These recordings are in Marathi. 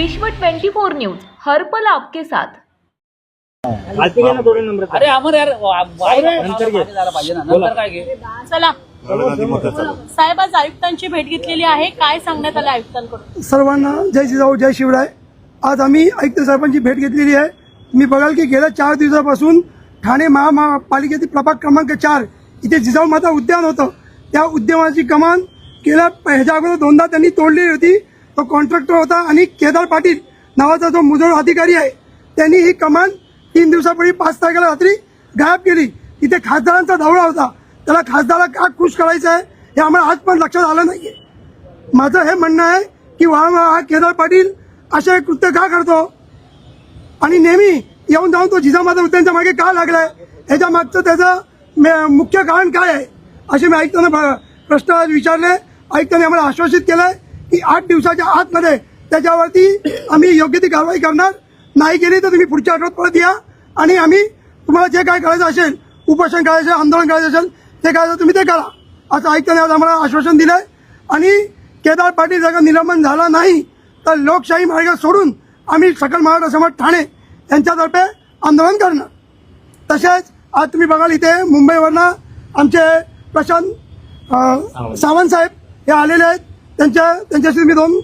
विश्व 24 न्यूज हर्पल आपके साथ. अरे अमर यार वा- वाई- नंतर घे. पाहिजे ना नंतर काय घे? चला. साहेब आज आयुक्तांची भेट घेतलेली आहे. काय सांगण्यात आलं आयुक्तांकडून? सर्वांना जय जिजाऊ जय शिवराय. आज आम्ही आयुक्त साहेबांची भेट घेतलेली आहे. मी बघाल की गेल्या चार दिवसापासून ठाणे महापालिकेतील प्रभाग क्रमांक चार इथे जिजाऊ माता उद्यान होतं. त्या उद्यानाची कमान गेल्या ह्याच्या अगोदर दोनदा त्यांनी तोडली होती. तो कॉन्ट्रॅक्टर होता आणि केदार पाटील नावाचा जो मुजोळ अधिकारी आहे त्यांनी ही कमान तीन दिवसापूर्वी पाच तारखेला रात्री गायब केली. तिथे खासदारांचा दौरा होता. त्याला खासदाराला का खुश करायचं आहे हे आम्हाला आज पण लक्षात आलं नाहीये. माझं हे म्हणणं आहे की वा हा केदार पाटील असे कृत्य का करतो? आणि नेहमी येऊन जाऊन तो जिजामाता उद्यानच्या मागे का लागलाय? ह्याच्या मागचं त्याचं मुख्य कारण काय आहे? असे मी ऐकताना प्रश्न विचारले. ऐकताना आम्हाला आश्वासित केलंय. की आठ दिवसाच्या आतमध्ये त्याच्यावरती आम्ही योग्य ती कारवाई करणार. नाही केली तर तुम्ही पुढच्या आठवड्यात परत या. आणि आम्ही तुम्हाला जे काय करायचं असेल उपोषण करायचं आंदोलन करायचं असेल ते करायचं तुम्ही ते करा. असं आयुक्तांनी आज आम्हाला आश्वासन दिलंय. आणि केदार पाटील जर निलंबन झाला नाही तर लोकशाही मार्ग सोडून आम्ही सकल मराठा समाज ठाणे यांच्यातर्फे आंदोलन करणार. तसेच आज तुम्ही बघाल इथे मुंबईवरनं आमचे प्रशांत अं, सावंत साहेब हे आलेले आहेत. त्यांच्या त्यांच्याशी मी दोन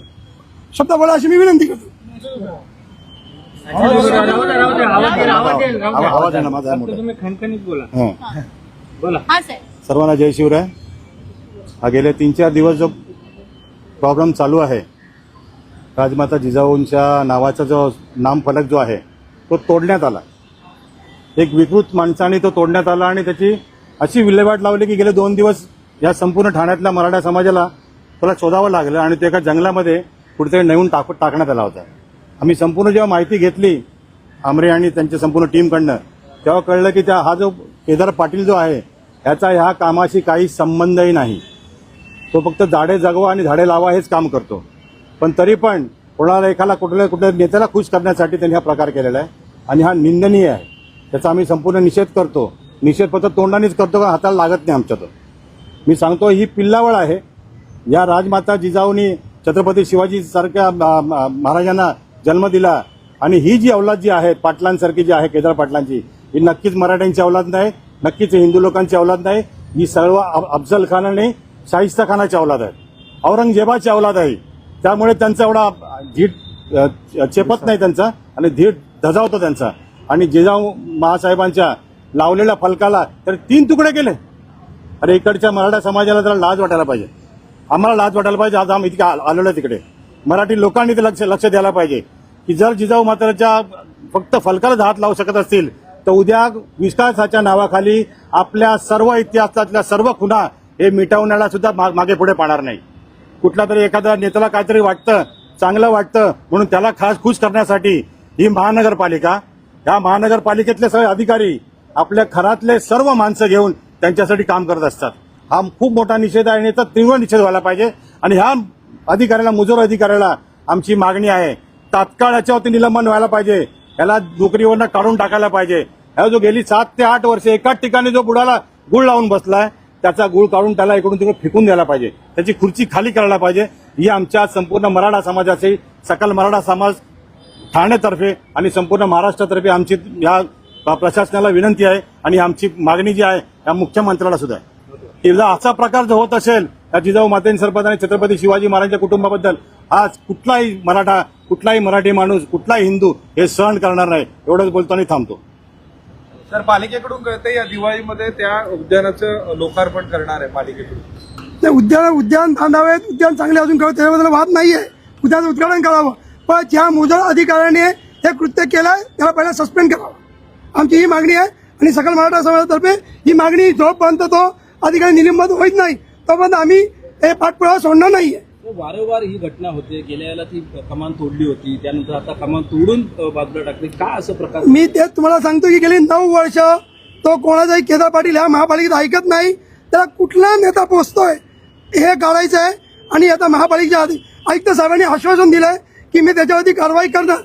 शब्द बोला अशी मी विनंती करतो. आवा- आवाज आहे ना माझा तुम्ही खणखणीत बोला. हं. हा साहेब सर्वांना जय शिवराय. हा गेले तीन चार दिवस जो प्रॉब्लेम चालू आहे राजमाता जिजाऊंच्या नावाचा जो नामफलक जो आहे तो तोडण्यात आला. एक विकृत माणसाने तो तोडण्यात आला आणि त्याची अशी विल्हेवाट लावली की गेले दोन दिवस या संपूर्ण ठाण्यातल्या मराठा समाजाला त्याला शोधावं लागलं आणि ते एका जंगलामध्ये कुठेतरी नेऊन टाक टाकण्यात आला होता. आम्ही संपूर्ण जेव्हा माहिती घेतली आमरे आणि त्यांच्या संपूर्ण टीमकडनं तेव्हा कळलं की त्या हा जो केदार पाटील जो आहे याचा ह्या कामाशी काही संबंधही नाही. तो फक्त झाडे जगवा आणि झाडे लावा हेच काम करतो. पण तरी पण कोणाला एखादा कुठल्या कुठल्या नेत्याला खुश करण्यासाठी त्यांनी हा प्रकार केलेला आहे आणि हा निंदनीय आहे. त्याचा आम्ही संपूर्ण निषेध करतो. निषेध फक्त तोंडानेच करतो का हाताला लागत नाही आमच्या तो मी सांगतो ही पिल्लावळ आहे. या राजमाता जिजाऊनी छत्रपती शिवाजी सारख्या महाराजांना जन्म दिला. आणि ही जी अवलाद जी आहे पाटलांसारखी जी आहे केदार पाटलांची ही नक्कीच मराठ्यांची अवलाद नाही नक्कीच हिंदू लोकांची अवलाद नाही ही सर्व अफजल खान आणि शाहिस्ता खानाची अवलाद आहे. औरंगजेबाची अवलाद आहे. त्यामुळे त्यांचा एवढा धीट चेपत नाही त्यांचा आणि धीट धजावतो त्यांचा. आणि जिजाऊ महासाहेबांच्या लावलेल्या फलकाला तर तीन तुकडे केले. अरे इकडच्या मराठा समाजाला जरा लाज वाटायला पाहिजे. आम्हाला लाज वाटायला पाहिजे. आज आम्ही इतके आलेलो आहे तिकडे. मराठी लोकांनी ते लक्ष लक्ष द्यायला पाहिजे. की जर जिजाऊ माताच्या फक्त फलकाला हात लावू शकत असतील तर उद्या विकासाच्या नावाखाली आपल्या सर्व इतिहासातल्या सर्व खुणा हे मिटवण्याला सुद्धा मा- मागे पुढे पाहणार नाही. कुठला तरी एखाद्या नेत्याला काहीतरी वाटतं चांगलं वाटतं म्हणून त्याला खास खुश करण्यासाठी ही महानगरपालिका या महानगरपालिकेतले सगळे अधिकारी आपल्या घरातले सर्व माणसं घेऊन त्यांच्यासाठी काम करत असतात. हा खूप मोठा निषेध आहे आणि याचा तीव्र निषेध व्हायला पाहिजे. आणि ह्या अधिकाऱ्याला मुजोर अधिकाऱ्याला आमची मागणी आहे. तात्काळ याच्यावरती निलंबन व्हायला पाहिजे. याला नोकरीवरनं काढून टाकायला पाहिजे. ह्या जो गेली सात ते आठ वर्ष एकाच ठिकाणी जो बुडाला गुळ लावून बसलाय त्याचा गुळ काढून त्याला इकडून तिकडे फेकून द्यायला पाहिजे. त्याची खुर्ची खाली करायला पाहिजे. ही आमच्या संपूर्ण मराठा समाजाची सकल मराठा समाज ठाण्यातर्फे आणि संपूर्ण महाराष्ट्रातर्फे आमची या प्रशासनाला विनंती आहे. आणि आमची मागणी जी आहे या मुख्यमंत्र्याला सुद्धा आहे. की जर असा प्रकार जर होत असेल या जिजाऊ मातेंसरबत आणि छत्रपती शिवाजी महाराजांच्या कुटुंबाबद्दल आज कुठलाही मराठा कुठलाही मराठी माणूस कुठलाही हिंदू हे सहन करणार नाही. एवढंच बोलतो आणि थांबतो. तर पालिकेकडून कळते या दिवाळीमध्ये त्या उद्यानाचं लोकार्पण करणार आहे पालिकेकडून. ते उद्यान उद्यान बांधावेत उद्यान चांगले अजून करावे त्याच्याबद्दल वाद नाही आहे उद्याचं उद्घाटन करावं. पण ज्या मुजोर अधिकाऱ्याने हे कृत्य केलंय त्याला पहिला सस्पेंड करावं. आमची ही मागणी आहे आणि सकल मराठा समाजातर्फे ही मागणी जोपर्यंत तो अधिकारी निलंबित होत नाही. तोपर्यंत आम्ही हे पाठपुरावा सोडणार नाहीये. वारंवार ही घटना होते. गेल्या वेळेला ती कमान तोडली होती. त्यानंतर आता कमान तोडून बाजूला टाकली. का असं प्रकार? मी तेच तुम्हाला सांगतो की गेली नऊ वर्ष तो कोणाचाही केदार पाटील ह्या महापालिकेत ऐकत नाही. त्याला कुठला नेता पोचतोय हे काढायचं आहे. आणि आता महापालिकेच्या आधी आयुक्त साहेबांनी आश्वासन दिलंय की मी त्याच्यावरती कारवाई करणार.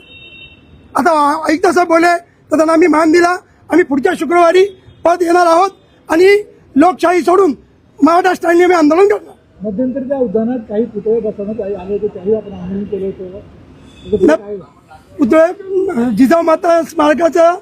आता आयुक्त साहेब बोले तर त्यांना आम्ही मान दिला. आम्ही पुढच्या शुक्रवारी परत येणार आहोत. आणि लोकशाही सोडून स्टाईलने आम्ही आंदोलन करणार. मध्यंतरी त्या उद्यानात काही पुतळे बसवण्यात आले होते त्याही आपण आंदोलन केलं होतं. पुतळे जिजाऊ माता स्मारकाचं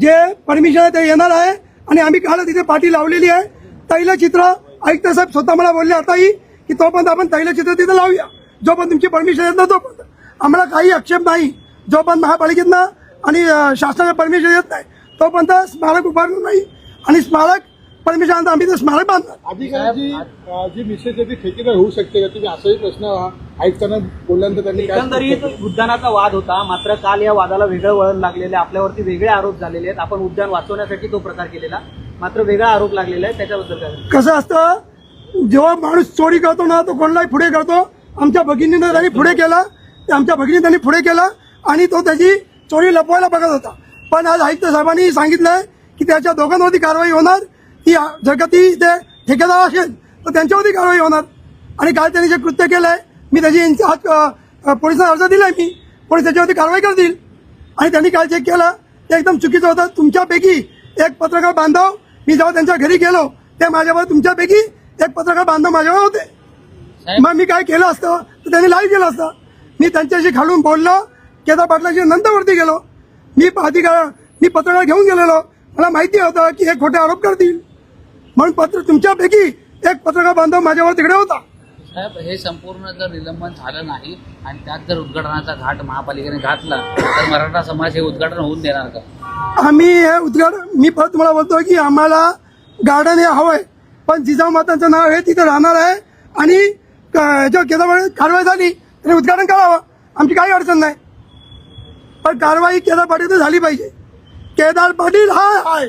जे परमिशन आहे ते येणार आहे आणि आम्ही काल तिथे पाठी लावलेली आहे. तैलचित्र आयुक्त साहेब स्वतः मला बोलले आताही की तोपर्यंत आपण तैलचित्र तिथे लावूया. जोपर्यंत तुमची परमिशन येत ना तोपर्यंत. आम्हाला काही आक्षेप नाही. जोपर्यंत महापालिकेतनं आणि अं, शासनाचं परमिशन येत नाही तोपर्यंत स्मारक उभारणार नाही. आणि स्मारक परमिशन आणता आम्ही ते स्मारक बांधणार अधिकाऱ्याची अ, जी मिसेस आहे ती ठेकेदार होऊ शकते का? तुम्ही असाही प्रश्न आयुक्तांना बोलल्यानंतर त्यांनी काय एकंदरीत उद्यानाचा वाद होता. मात्र काल या वादाला वेगळं वळण लागलेलं आहे. आपल्यावरती वेगळे आरोप झालेले आहेत. आपण उद्यान वाचवण्यासाठी तो प्रकार केलेला. मात्र वेगळा आरोप लागलेला आहे. त्याच्याबद्दल काय कसं असतं? जेव्हा माणूस चोरी करतो ना तो कोणालाही पुढे करतो. आमच्या भगिनीनं त्यांनी पुढे केला. ते आमच्या भगिनी त्यांनी पुढे केला आणि तो त्याची चोरी लपवायला बघत होता. पण आज आयुक्त साहेबांनी सांगितलंय की त्याच्या दोघांवरती कारवाई होणार. ती का ती ठेकेदार असेल तर त्यांच्यावरती कारवाई होणार. आणि काल त्यांनी जे कृत्य केलंय मी त्याची यांच्या हात पोलिसांना अर्ज दिलाय मी. पोलीस त्याच्यावरती कारवाई करतील. आणि त्यांनी काल जे केलं ते एकदम चुकीचं होतं. तुमच्यापैकी एक पत्रकार बांधव मी जेव्हा त्यांच्या घरी गेलो ते माझ्यावर तुमच्यापैकी एक पत्रकार बांधव माझ्यावर होते. मग मी काय केलं असतं? तर त्यांनी लाईव्ह केलं असतं. मी त्यांच्याशी खालून बोललो केदार पाटलाशी नंतर वरती गेलो. मी अधिकार मी पत्रकार घेऊन गेलेलो. मला माहिती होतं की हे खोटे आरोप करतील. म्हणून पत्र तुमच्यापैकी एक पत्रकार बांधव माझ्यावर तिकडे होता. साहेब हे संपूर्ण जर निलंबन झालं नाही आणि त्यात जर उद्घाटनाचा घाट महापालिकेने घातला तर मराठा समाज हे उद्घाटन होऊन देणार का? आम्ही हे उद्घाटन मी परत तुम्हाला बोलतो की आम्हाला गार्डन हे हवंय पण जिजाऊ मातांचं नाव हे तिथे राहणार आहे आणि क- याच्यावर केदार कारवाई झाली तरी उद्घाटन करावं. आमची काही अडचण नाही. पण कारवाई केदार पाटील तर झाली पाहिजे. केदार पाटील हाय हाय